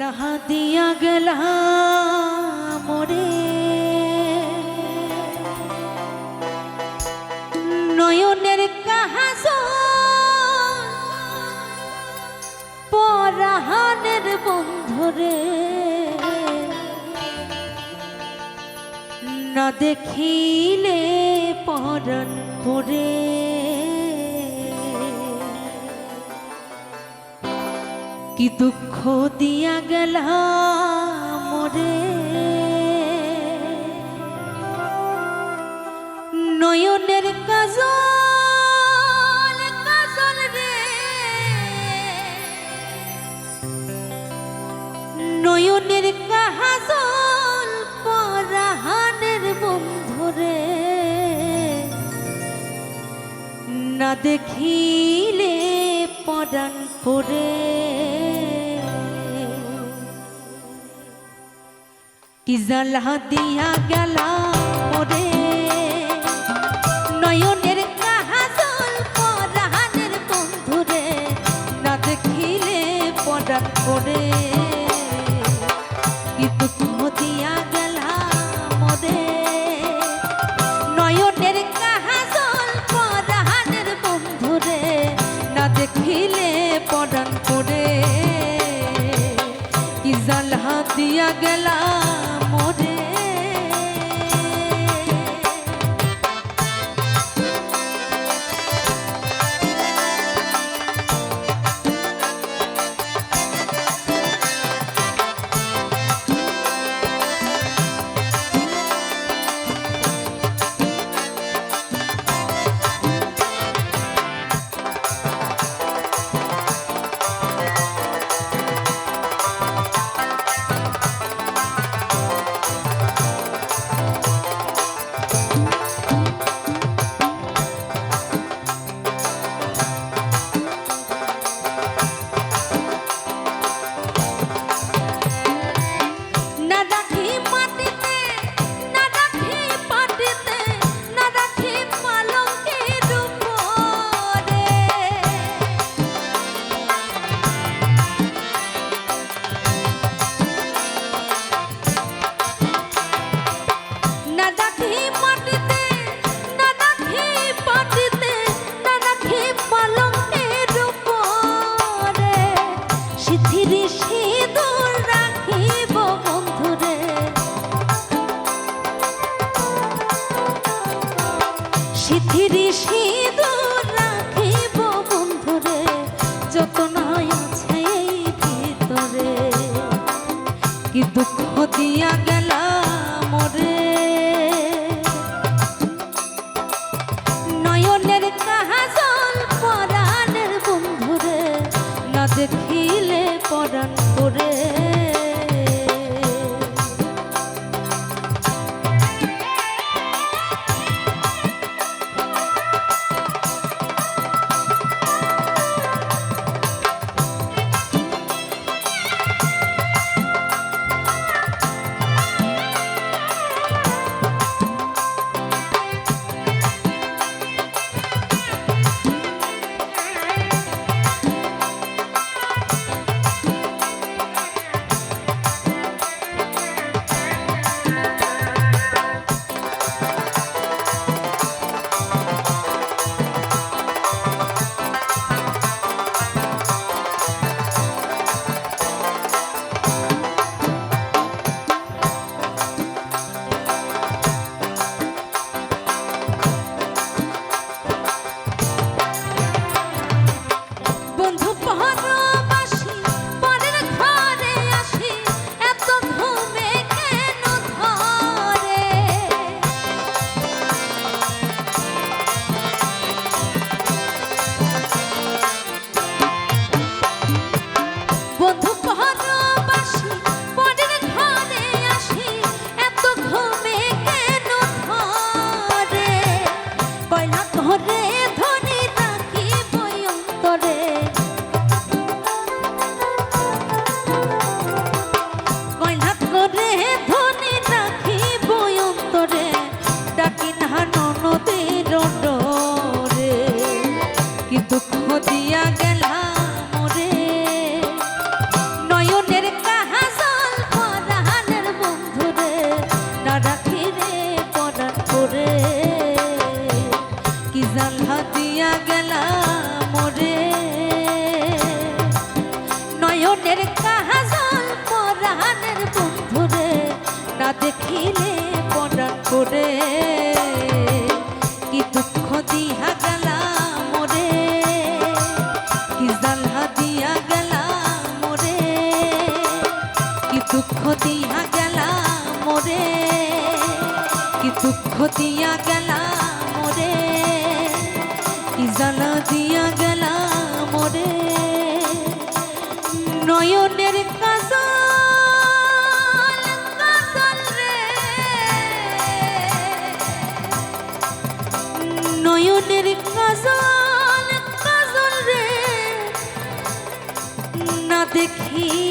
জ্বালা দিয়া গেলা মরে। নয়নের কাহাজ পরাহানের বন্ধরে না দেখিলে পরন পরে। কি দুঃখ দিয়া গেল মোরে নয়নের রে। নয়নের কাহাজল পরাহানের বন্ধুরে না দেখিলে পরাণ পরে। কি জ্বালা দিয়া গেলা ওরে নয়নের কাহাজল পরাহানের বন্ধুরে না দেখিলে পরাণ পরে। কি দুঃখ দিয়া দেখিলে পরাণ পরে। কি জ্বালা দিয়া গেলা সিথির সিঁদুর রাখিব বন্ধুরে যতন আছে এই ভিতরে। কি দুঃখ দিয়া গেল মোরে নয়নের কাহাজল পরাণের বন্ধুরে, না দেখিলে পরাণ করে। তোরে কি দুঃখ দিয়া গেলা মোরে কি জালহা দিয়া গেলা মোরে কি দুঃখ দিয়া গেলা মোরে কি দুঃখ দিয়া গেলা রাধে